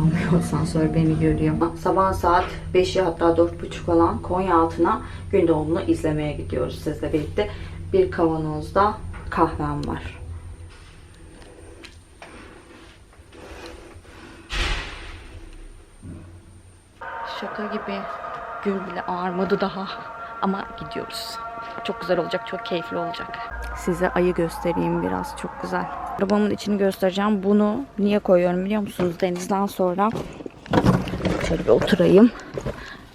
almıyor asansör beni görüyor. Sabah saat 5'i hatta 4.30 olan Konya altına gün doğumunu izlemeye gidiyoruz sizle birlikte. Bir kavanozda kahvem var. Şaka gibi gün bile ağarmadı daha ama gidiyoruz. Çok güzel olacak, çok keyifli olacak. Size ayı göstereyim biraz, çok güzel. Arabamın içini göstereceğim. Bunu niye koyuyorum biliyor musunuz? Denizden sonra şöyle bir oturayım.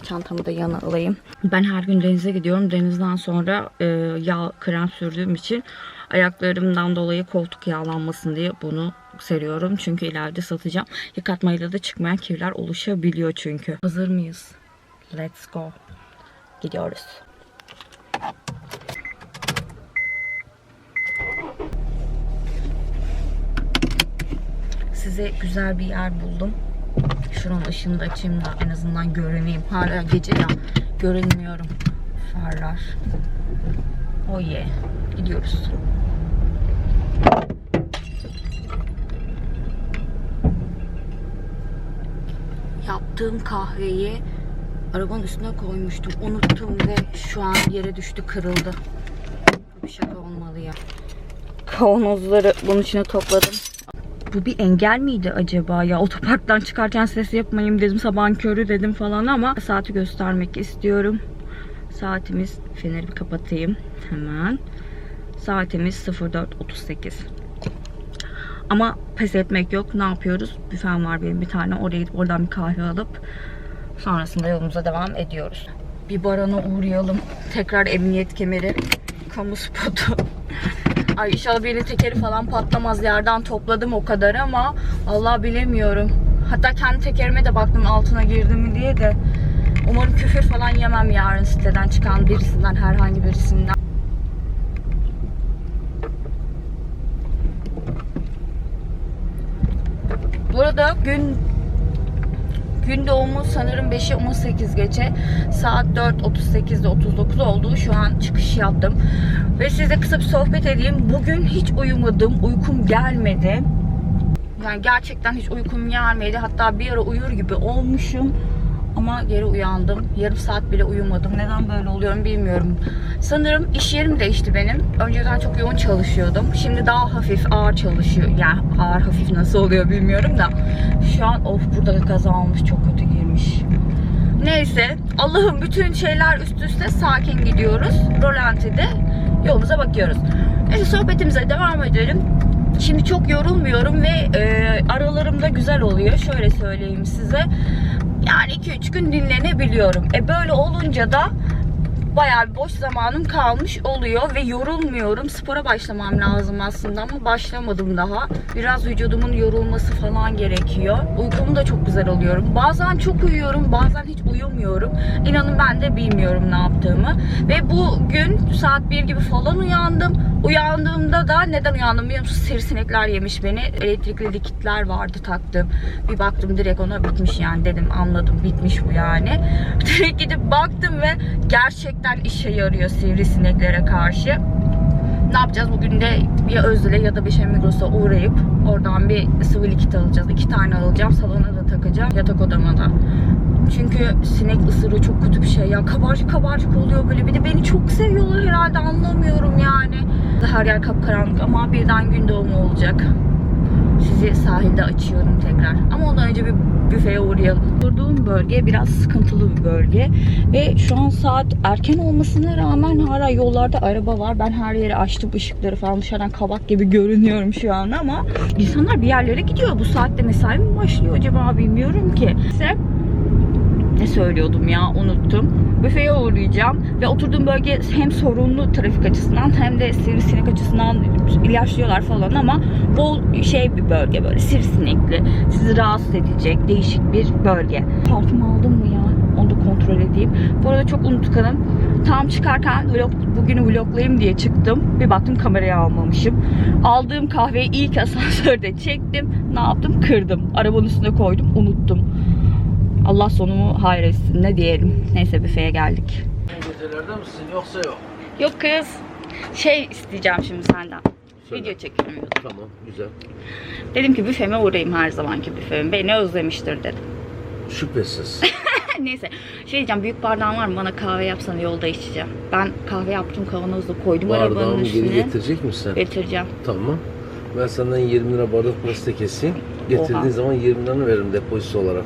Çantamı da yana alayım. Ben her gün denize gidiyorum. Denizden sonra e, yağ krem sürdüğüm için ayaklarımdan dolayı koltuk yağlanmasın diye bunu seriyorum. Çünkü ileride satacağım. Yıkatmayla da çıkmayan kirler oluşabiliyor çünkü. Hazır mıyız? Let's go. Gidiyoruz. Size güzel bir yer buldum. Şuranın ışığını da açayım da en azından görüneyim. Hala gece ya görünmüyorum. Farlar. Oh yeah. Gidiyoruz. Yaptığım kahveyi arabanın üstüne koymuştum. Unuttum ve şu an yere düştü kırıldı. Bir şaka olmalı ya. Kavanozları bunun içine topladım. Bu bir engel miydi acaba ya? Otoparktan çıkarken ses yapmayayım dedim. Sabahın körü dedim falan ama saati göstermek istiyorum. Saatimiz feneri bir kapatayım hemen. Saatimiz 04.38. Ama pes etmek yok. Ne yapıyoruz? Büfem var benim bir tane. Oraya gidip oradan bir kahve alıp sonrasında yolumuza devam ediyoruz. Bir barana uğrayalım. Tekrar emniyet kemeri. Kamu spotu. Ay inşallah birinin tekeri falan patlamaz. Yerden topladım o kadar ama Allah bilemiyorum. Hatta kendi tekerime de baktım altına girdi mi diye de. Umarım küfür falan yemem yarın siteden çıkan birisinden herhangi birisinden. Burada gün gün doğumu sanırım 5'e 18 geçe. Saat 4.38'de 39 oldu. Şu an çıkış yaptım. Ve size kısa bir sohbet edeyim. Bugün hiç uyumadım. Uykum gelmedi. Yani gerçekten hiç uykum gelmedi. Hatta bir ara uyur gibi olmuşum. Ama geri uyandım. Yarım saat bile uyumadım. Neden böyle oluyorum bilmiyorum. Sanırım iş yerim değişti benim. Önceden çok yoğun çalışıyordum. Şimdi daha hafif, ağır çalışıyor. Yani ağır hafif nasıl oluyor bilmiyorum da. Şu an of burada kaza olmuş. Çok kötü girmiş. Neyse. Allah'ım bütün şeyler üst üste sakin gidiyoruz. Rolantide yolumuza bakıyoruz. Neyse sohbetimize devam edelim. Şimdi çok yorulmuyorum ve e, aralarımda güzel oluyor. Şöyle söyleyeyim size. Yani 2-3 gün dinlenebiliyorum. E böyle olunca da bayağı bir boş zamanım kalmış oluyor ve yorulmuyorum. Spora başlamam lazım aslında ama başlamadım daha. Biraz vücudumun yorulması falan gerekiyor. Uykumu da çok güzel alıyorum. Bazen çok uyuyorum, bazen hiç uyumuyorum. İnanın ben de bilmiyorum ne yaptığımı. Ve bugün saat 1 gibi falan uyandım. Uyandığımda da neden uyandım biliyor musunuz? Sivrisinekler yemiş beni. Elektrikli dikitler vardı taktım. Bir baktım direkt ona bitmiş yani dedim anladım bitmiş bu yani. Direkt gidip baktım ve gerçekten işe yarıyor sivrisineklere karşı. Ne yapacağız? Bugün de ya Özdil'e ya da bir şey Migros'a uğrayıp oradan bir sıvı likit alacağız. İki tane alacağım. Salona da takacağım. Yatak odama da. Çünkü sinek ısırığı çok kötü bir şey ya. Kabarcık kabarcık oluyor böyle. Bir de beni çok seviyorlar herhalde anlamıyorum yani. Her yer kapkaranlık ama birden gün doğumu olacak. Sizi sahilde açıyorum tekrar. Ama ondan önce bir büfeye uğrayalım. Durduğum bölge biraz sıkıntılı bir bölge. Ve şu an saat erken olmasına rağmen hala yollarda araba var. Ben her yeri açtım ışıkları falan dışarıdan kabak gibi görünüyorum şu an ama insanlar bir yerlere gidiyor. Bu saatte mesai mi başlıyor acaba bilmiyorum ki. Neyse ne söylüyordum ya unuttum. Büfeye uğrayacağım ve oturduğum bölge hem sorunlu trafik açısından hem de sivrisinek açısından ilaçlıyorlar falan ama bol şey bir bölge böyle sivrisinekli. Sizi rahatsız edecek değişik bir bölge. Parfüm aldım mı ya? Onu da kontrol edeyim. Bu arada çok unutkanım. Tam çıkarken vlog, bugünü vloglayayım diye çıktım. Bir baktım kamerayı almamışım. Aldığım kahveyi ilk asansörde çektim. Ne yaptım? Kırdım. Arabanın üstüne koydum. Unuttum. Allah sonumu hayretsin ne diyelim. Neyse büfeye geldik. Gecelerde misin yoksa yok? Yok kız. Şey isteyeceğim şimdi senden. Söyle. Video çekiyorum. Tamam güzel. Dedim ki büfeme uğrayayım her zamanki büfeme. Beni özlemiştir dedim. Şüphesiz. Neyse şey diyeceğim büyük bardağın var mı bana kahve yapsana yolda içeceğim. Ben kahve yaptım kavanozda koydum arabanın Bardağımı üstüne. geri getirecek misin? Getireceğim. Tamam. Ben senden 20 lira bardak pasta keseyim. Getirdiğin Oha. zaman 20 liranı veririm depozito olarak.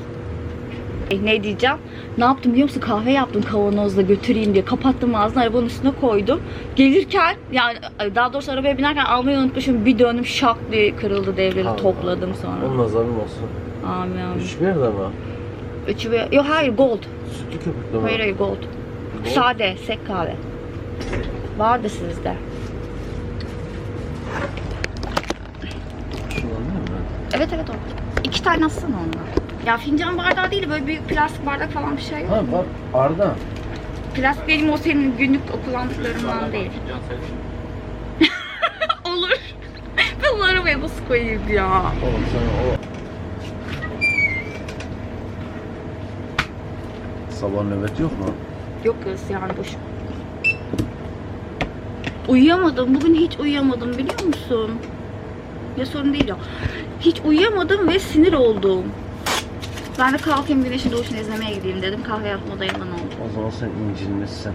E, ne diyeceğim? Ne yaptım biliyor musun? Kahve yaptım kavanozda götüreyim diye. Kapattım ağzını arabanın üstüne koydum. Gelirken yani daha doğrusu arabaya binerken almayı unutmuşum. Bir döndüm şak diye kırıldı devrildi. Allah Topladım sonra. Onun nazarın olsun. Amin amin. Hiçbir yerde ama. Üçü ve... Yok hayır gold. Sütlü köpüklü mü? Hayır hayır gold. Sade, sek kahve. Vardı sizde. Şundan değil mi? Evet evet o. İki tane atsana ondan. Ya fincan bardağı değil böyle büyük plastik bardak falan bir şey yok. Ha bak Arda. Plastik benim o senin günlük kullandıklarından değil. Olur. ben arabaya nasıl koyayım ya? Oğlum sana o... Sabah nöbet yok mu? Yok kız yani boş. Uyuyamadım. Bugün hiç uyuyamadım biliyor musun? Ya sorun değil o. Hiç uyuyamadım ve sinir oldum. Ben de kalkayım güneşin doğuşunu izlemeye gideyim dedim. Kahve yapma dayanan oldu. O zaman sen incinmişsin.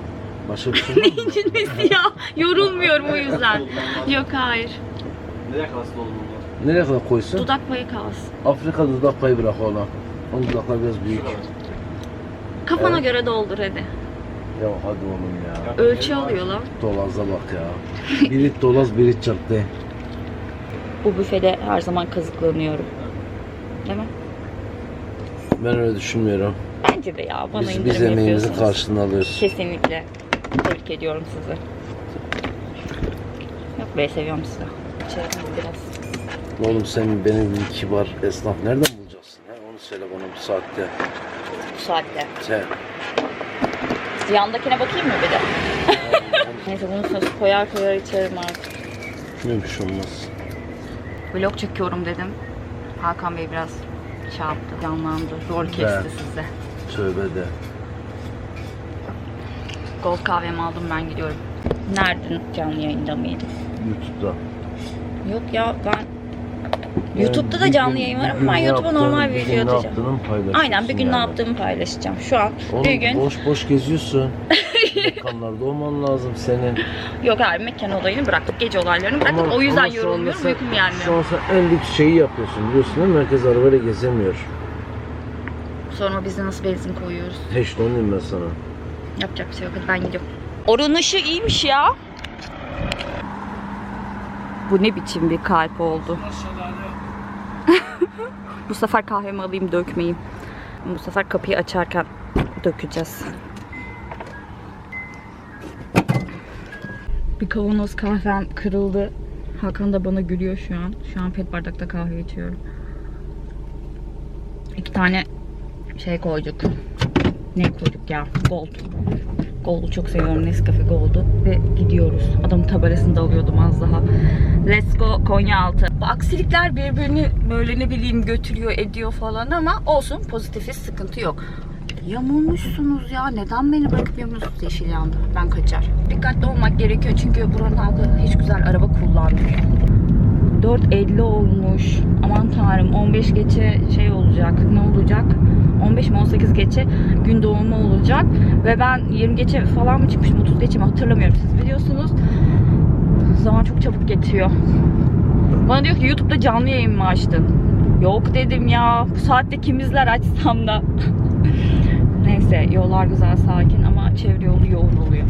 Başka bir şey mı? İncinmesi ya. Yorulmuyorum o yüzden. Yok hayır. Nereye kalsın oğlum bunlar? Nereye kadar koysun? Dudak payı kalsın. Afrika dudak payı bırak oğlum. Onun dudaklar biraz büyük. Kafana Evet. göre doldur hadi. Ya hadi oğlum ya. Ölçü alıyor lan. Dolaza bak ya. Birit dolaz birit çaktı. Bu büfede her zaman kazıklanıyorum. Değil mi? Ben öyle düşünmüyorum. Bence de ya. Bana Biz, indirim biz emeğimizin yapıyorsunuz. karşılığını alıyoruz. Kesinlikle. Tebrik ediyorum sizi. Yok be seviyorum sizi. İçerim biraz. Oğlum sen benim gibi kibar esnaf nereden bulacaksın? Ha? Onu söyle bana bu saatte. Bu saatte. Sen. Yandakine bakayım mı bir de? Neyse bunu söz koyar koyar içerim artık. Neymiş olmaz. Vlog çekiyorum dedim. Hakan Bey biraz şey yaptı, canlandı. Zor kesti Ben- size. Tövbe de. Gold kahvemi aldım ben gidiyorum. Nereden canlı yayında mıydım? YouTube'da. Yok ya ben YouTube'da da canlı yayın var ama ben YouTube'a normal bir video atacağım. Aynen bir gün ne yaptığımı paylaşacağım. Şu an bir gün boş boş geziyorsun. Mekanlarda olman lazım senin. yok abi mekan olayını bıraktık. Gece olaylarını bıraktık. Ama- o yüzden ama şu anda yorulmuyorum. sen- Uykum Şu gelmiyor. an sen en lüks şeyi yapıyorsun biliyorsun değil mi? Merkez arabayla gezemiyor. Sonra biz de nasıl benzin koyuyoruz. Onu diyeyim ben sana. Yapacak bir şey yok. Hadi ben gidiyorum. Orun ışığı iyiymiş ya. Bu ne biçim bir kalp oldu. Bu sefer kahvemi alayım dökmeyeyim. Bu sefer kapıyı açarken dökeceğiz. Bir kavanoz kahvem kırıldı. Hakan da bana gülüyor şu an. Şu an pet bardakta kahve içiyorum. İki tane şey koyduk. Ne koyduk ya? Gold. Gold'u çok seviyorum. Nescafe Gold'u. Ve gidiyoruz. Adamın tabelasını da alıyordum az daha. Let's go Konyaaltı. Bu aksilikler birbirini böyle ne bileyim götürüyor ediyor falan ama olsun pozitifiz sıkıntı yok. Yamulmuşsunuz ya. Neden beni bırakıp yamulmuşsunuz? Yeşil yandı. Ben kaçar. Dikkatli olmak gerekiyor çünkü buranın halkı hiç güzel araba kullanmıyor. 4.50 olmuş. Aman tanrım 15 geçe şey olacak. Ne olacak? 15 mi 18 geçe gün doğumu olacak. Ve ben 20 geçe falan mı çıkmışım 30 geçe mi hatırlamıyorum. Siz biliyorsunuz. Zaman çok çabuk geçiyor. Bana diyor ki YouTube'da canlı yayın mı açtın? Yok dedim ya. Bu saatte kimizler açsam da. Neyse yollar güzel sakin ama çevre yolu yoğun oluyor.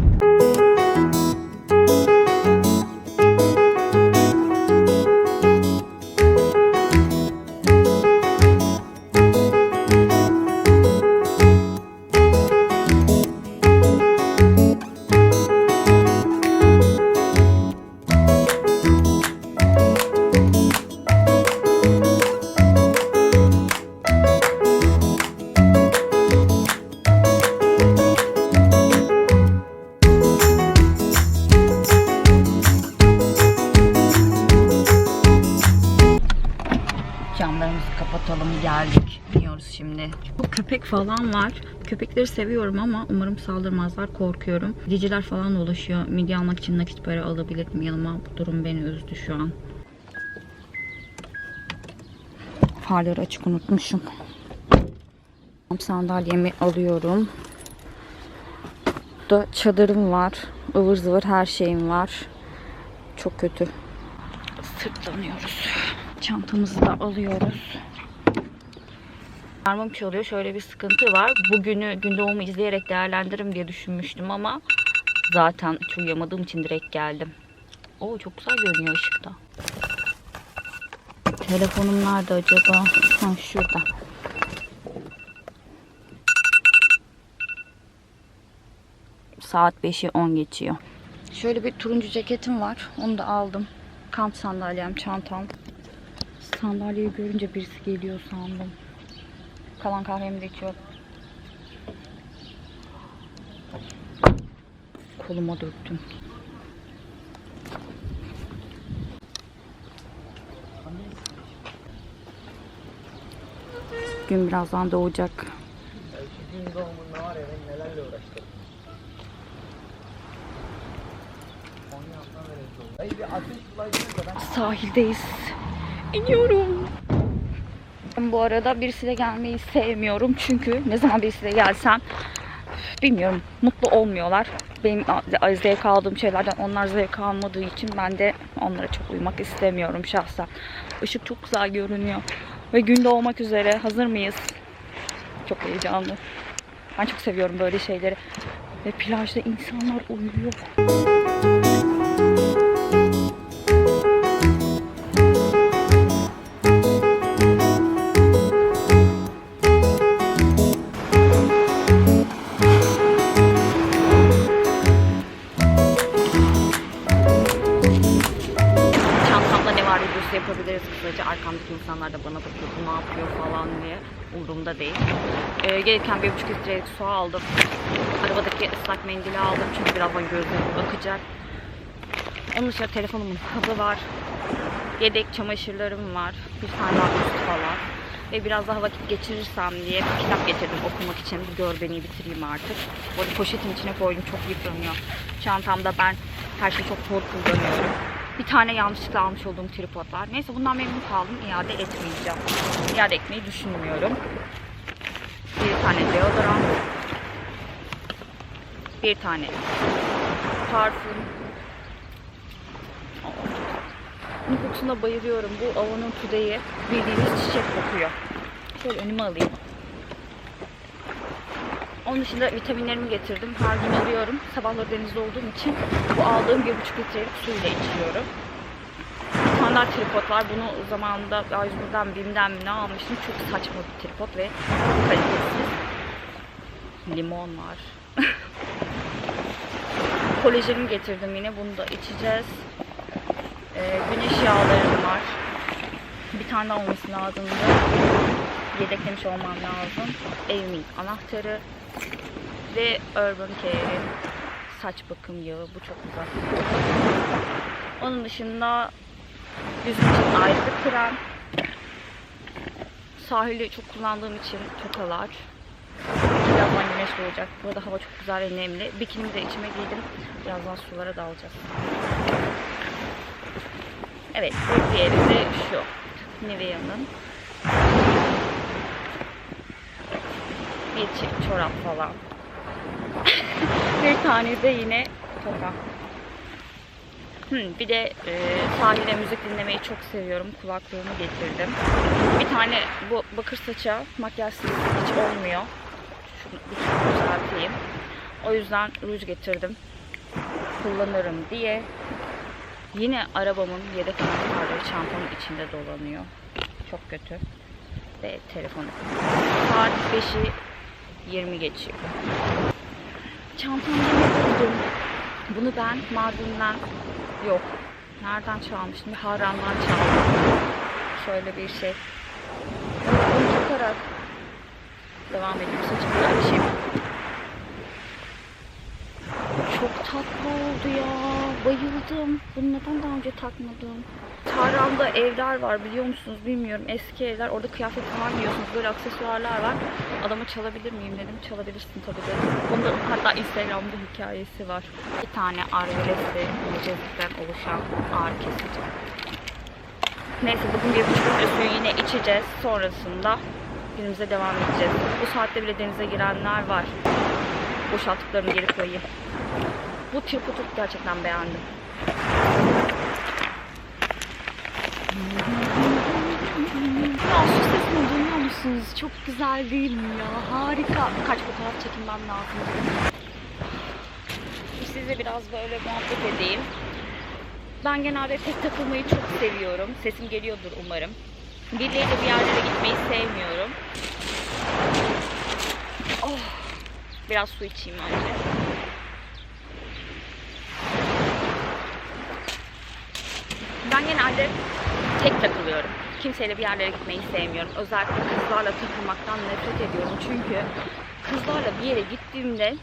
Şimdi. Köpek falan var. Köpekleri seviyorum ama umarım saldırmazlar. Korkuyorum. Diciler falan dolaşıyor. Midye almak için nakit para alabilirim yanıma. Bu durum beni üzdü şu an. Farları açık unutmuşum. Sandalyemi alıyorum. Burada çadırım var. ıvır zıvır her şeyim var. Çok kötü. Sırtlanıyoruz. Çantamızı da alıyoruz. Karmam çalıyor. Şöyle bir sıkıntı var. Bugünü gün doğumu izleyerek değerlendiririm diye düşünmüştüm ama zaten hiç uyuyamadığım için direkt geldim. Oo çok güzel görünüyor ışıkta. Telefonum nerede acaba? Ha şurada. Saat 5'i 10 geçiyor. Şöyle bir turuncu ceketim var. Onu da aldım. Kamp sandalyem, çantam. Sandalyeyi görünce birisi geliyor sandım. Kalan kahvemi de içiyorum. Koluma döktüm. Gün birazdan doğacak. Gün doğumunda var ya ben nelerle uğraştım. Sahildeyiz. İniyorum. Bu arada birisiyle gelmeyi sevmiyorum çünkü ne zaman birisiyle gelsem bilmiyorum mutlu olmuyorlar. Benim zevk aldığım şeylerden onlar zevk almadığı için ben de onlara çok uymak istemiyorum şahsen. Işık çok güzel görünüyor. Ve gün doğmak üzere. Hazır mıyız? Çok heyecanlı. Ben çok seviyorum böyle şeyleri. Ve plajda insanlar uyuyor. Umurumda değil. Ee, gelirken bir buçuk litrelik su aldım. Arabadaki ıslak mendili aldım. Çünkü birazdan gözlerim bakacak. Onun dışında telefonumun kabı var. Yedek çamaşırlarım var. Bir tane üst falan. Ve biraz daha vakit geçirirsem diye bir kitap getirdim okumak için. Bu gör beni bitireyim artık. Bu arada poşetin içine koydum. Çok yıpranıyor. Çantamda ben her şeyi çok zor kullanıyorum. Bir tane yanlışlıkla almış olduğum tripod var. Neyse bundan memnun kaldım. İade etmeyeceğim. İade etmeyi düşünmüyorum. Bir tane deodorant. Bir tane parfüm. Bunun kokusuna bayılıyorum. Bu Avon'un Today'i bildiğiniz çiçek kokuyor. Şöyle önüme alayım. Onun dışında vitaminlerimi getirdim. Her gün alıyorum. Sabahları denizde olduğum için bu aldığım bir buçuk litrelik suyla içiyorum. Standart tripod var. Bunu zamanında A101'den BİM'den mi ne almıştım. Çok saçma bir tripod ve kalitesiz. Limon var. Kolajenimi getirdim yine. Bunu da içeceğiz. Ee, güneş yağlarım var. Bir tane daha olması lazımdı. Yedeklemiş olmam lazım. Evimin anahtarı ve Urban Care'in saç bakım yağı. Bu çok güzel. Onun dışında yüzüm için ayrı bir krem. Sahili çok kullandığım için tokalar. Birazdan güneş doğacak. Burada hava çok güzel ve nemli. Bikinimi de içime giydim. Birazdan sulara dalacağız. Evet, diğeri de şu. Nivea'nın. Bir çift çorap falan. bir tane de yine toka. Hmm, bir de e, sahilde müzik dinlemeyi çok seviyorum. Kulaklığımı getirdim. Bir tane bu bakır saça makyajsız hiç olmuyor. Şunu bir düzelteyim. O yüzden ruj getirdim. Kullanırım diye. Yine arabamın yedek anahtarları çantamın içinde dolanıyor. Çok kötü. Ve telefonu. Saat 5'i 20 geçiyor. Çantamda ne buldum? Bunu ben Mardin'den yok. Nereden çalmıştım? Bir Harran'dan çaldım. Şöyle bir şey. Bunu takarak devam edeyim. Saçımı açayım. Çok tatlı oldu ya. Bayıldım. Bunu neden daha önce takmadım? Tarhan'da evler var biliyor musunuz bilmiyorum. Eski evler. Orada kıyafet falan giyiyorsunuz. Böyle aksesuarlar var. Adama çalabilir miyim dedim. Çalabilirsin tabii dedim. Bunda hatta Instagram'da hikayesi var. Bir tane arvelesi, cezikten oluşan ağrı kesici. Neyse bugün bir buçuk litre suyu yine içeceğiz. Sonrasında günümüze devam edeceğiz. Bu saatte bile denize girenler var. Boşalttıklarını geri koyayım. Bu tripodu gerçekten beğendim. Ya şu sesini duyuyor musunuz? Çok güzel değil mi ya? Harika. Kaç fotoğraf çekinmem lazım. Size biraz böyle muhabbet edeyim. Ben genelde tek takılmayı çok seviyorum. Sesim geliyordur umarım. Birileriyle bir yerlere gitmeyi sevmiyorum. Oh. Biraz su içeyim önce. Ben genelde tek takılıyorum. Kimseyle bir yerlere gitmeyi sevmiyorum. Özellikle kızlarla takılmaktan nefret ediyorum. Çünkü kızlarla bir yere gittiğimde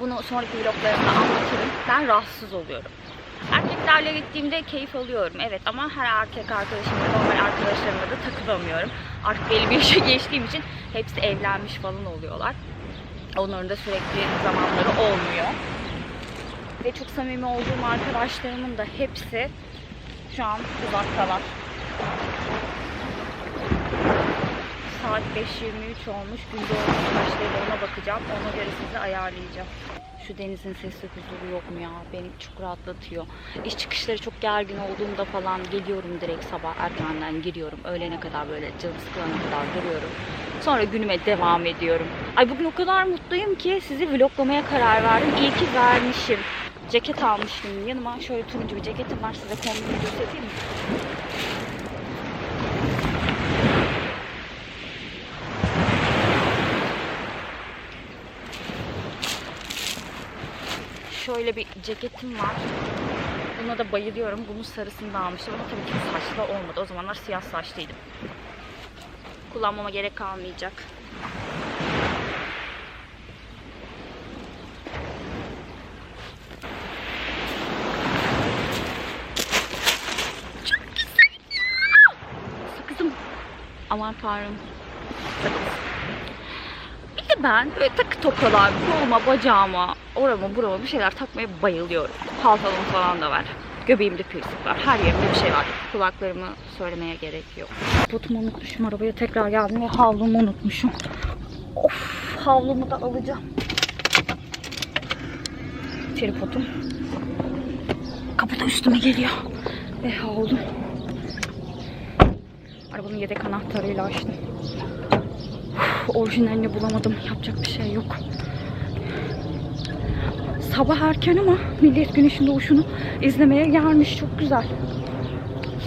bunu sonraki vloglarımda anlatırım. Ben rahatsız oluyorum. Erkeklerle gittiğimde keyif alıyorum evet ama her erkek arkadaşımla normal arkadaşlarımla da takılamıyorum. Artık belli bir yaşa geçtiğim için hepsi evlenmiş falan oluyorlar. Onların da sürekli zamanları olmuyor. Ve çok samimi olduğum arkadaşlarımın da hepsi şu an uzaktalar. Saat 5.23 olmuş. Gün doğmuş kaçtaydı ona bakacağım. Ona göre sizi ayarlayacağım. Şu denizin sesi huzuru yok mu ya? Beni çok rahatlatıyor. İş çıkışları çok gergin olduğumda falan geliyorum direkt sabah erkenden giriyorum. Öğlene kadar böyle canım sıkılana kadar duruyorum. Sonra günüme devam ediyorum. Ay bugün o kadar mutluyum ki sizi vloglamaya karar verdim. İyi ki vermişim. Ceket almıştım yanıma. Şöyle turuncu bir ceketim var. Size kombini göstereyim mi? Şöyle bir ceketim var. Buna da bayılıyorum. Bunun sarısını da almıştım ama tabii ki saçlı olmadı. O zamanlar siyah saçlıydım. Kullanmama gerek kalmayacak. Çok güzel ya. Sakızım. Aman tanrım. Bir de ben böyle takı tokalar koluma, bacağıma, orama, burama bir şeyler takmaya bayılıyorum. Haltalım falan da var. Göbeğimde piercing var. Her yerimde bir şey var. Kulaklarımı söylemeye gerek yok. Botumu unutmuşum. Arabaya tekrar geldim ve havlumu unutmuşum. Of havlumu da alacağım. Tripodum. Kapıda üstüme geliyor. Ve havlum. Arabanın yedek anahtarıyla açtım. Orijinalini bulamadım. Yapacak bir şey yok. Sabah erken ama millet güneşin doğuşunu izlemeye gelmiş. Çok güzel.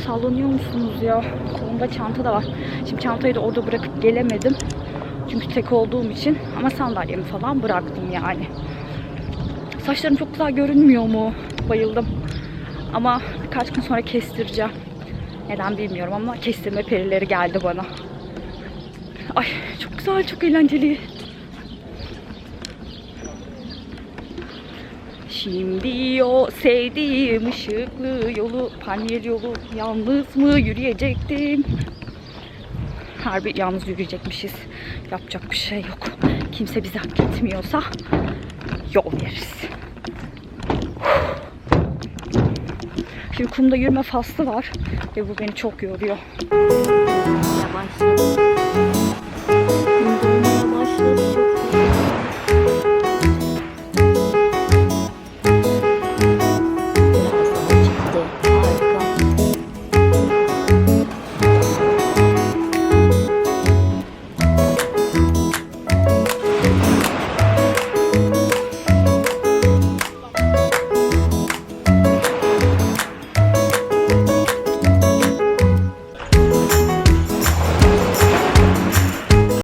Sallanıyor musunuz ya? Kolumda çanta da var. Şimdi çantayı da orada bırakıp gelemedim. Çünkü tek olduğum için. Ama sandalyemi falan bıraktım yani. Saçlarım çok güzel görünmüyor mu? Bayıldım. Ama birkaç gün sonra kestireceğim. Neden bilmiyorum ama kestirme perileri geldi bana. Ay çok güzel, çok eğlenceli. Şimdi o sevdiğim ışıklı yolu, panyer yolu yalnız mı yürüyecektim? Harbi yalnız yürüyecekmişiz. Yapacak bir şey yok. Kimse bizi hak etmiyorsa yol veririz. Şimdi yürüme faslı var ve bu beni çok yoruyor. Yavaş.